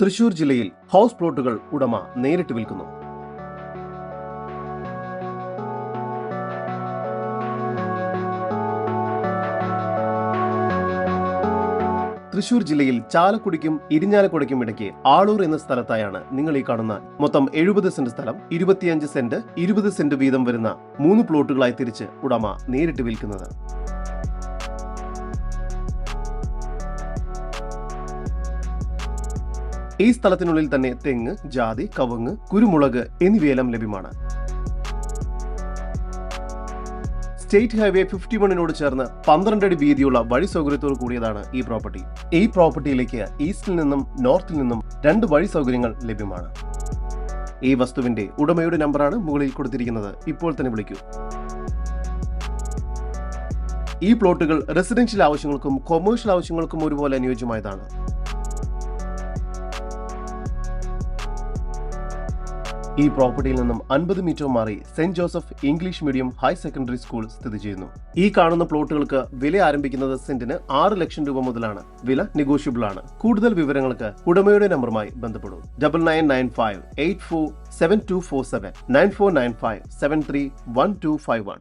തൃശൂർ ജില്ലയിൽ ഹൗസ് പ്ലോട്ടുകൾ ഉടമ നേരിട്ട് വിൽക്കുന്നു. തൃശൂർ ജില്ലയിൽ ചാലക്കുടിക്കും ഇരിഞ്ഞാലക്കുടയ്ക്കും ഇടയ്ക്ക് ആളൂർ എന്ന സ്ഥലത്തായാണ് നിങ്ങൾ ഈ കാണുന്ന മൊത്തം എഴുപത് സെന്റ് സ്ഥലം ഇരുപത്തിയഞ്ച് സെന്റ് ഇരുപത് സെന്റ് വീതം വരുന്ന മൂന്ന് പ്ലോട്ടുകളായി തിരിച്ച് ഉടമ നേരിട്ട് വിൽക്കുന്നത്. ഈ സ്ഥലത്തിനുള്ളിൽ തന്നെ തെങ്ങ് ജാതി കവുങ്ങ് കുരുമുളക് എന്നിവയെല്ലാം ലഭ്യമാണ്. സ്റ്റേറ്റ് ഹൈവേ ഫിഫ്റ്റി വണ്ണിനോട് ചേർന്ന് പന്ത്രണ്ട് അടി വീതിയുള്ള വഴി സൗകര്യത്തോട് കൂടിയതാണ് ഈ പ്രോപ്പർട്ടി. ഈ പ്രോപ്പർട്ടിയിലേക്ക് ഈസ്റ്റിൽ നിന്നും നോർത്തിൽ നിന്നും രണ്ട് വഴി സൗകര്യങ്ങൾ ലഭ്യമാണ്. ഈ വസ്തുവിന്റെ ഉടമയുടെ നമ്പറാണ് മുകളിൽ കൊടുത്തിരിക്കുന്നത്. ഇപ്പോൾ തന്നെ വിളിക്കൂ. ഈ പ്ലോട്ടുകൾ റെസിഡൻഷ്യൽ ആവശ്യങ്ങൾക്കും കൊമേഴ്ഷ്യൽ ആവശ്യങ്ങൾക്കും ഒരുപോലെ അനുയോജ്യമായതാണ്. ഈ പ്രോപ്പർട്ടിയിൽ നിന്നും അൻപത് മീറ്റർ മാറി saint Joseph English medium higher secondary school സ്ഥിതി ചെയ്യുന്നു. ഈ കാണുന്ന പ്ലോട്ടുകൾക്ക് വില ആരംഭിക്കുന്നത് സെന്റിന് ആറ് ലക്ഷം രൂപ മുതലാണ്. വില നെഗോഷ്യബിൾ ആണ്. കൂടുതൽ വിവരങ്ങൾക്ക് ഉടമയുടെ നമ്പറുമായി ബന്ധപ്പെടും. Double nine nine five eight four seven two four seven nine four nine five seven three one two five one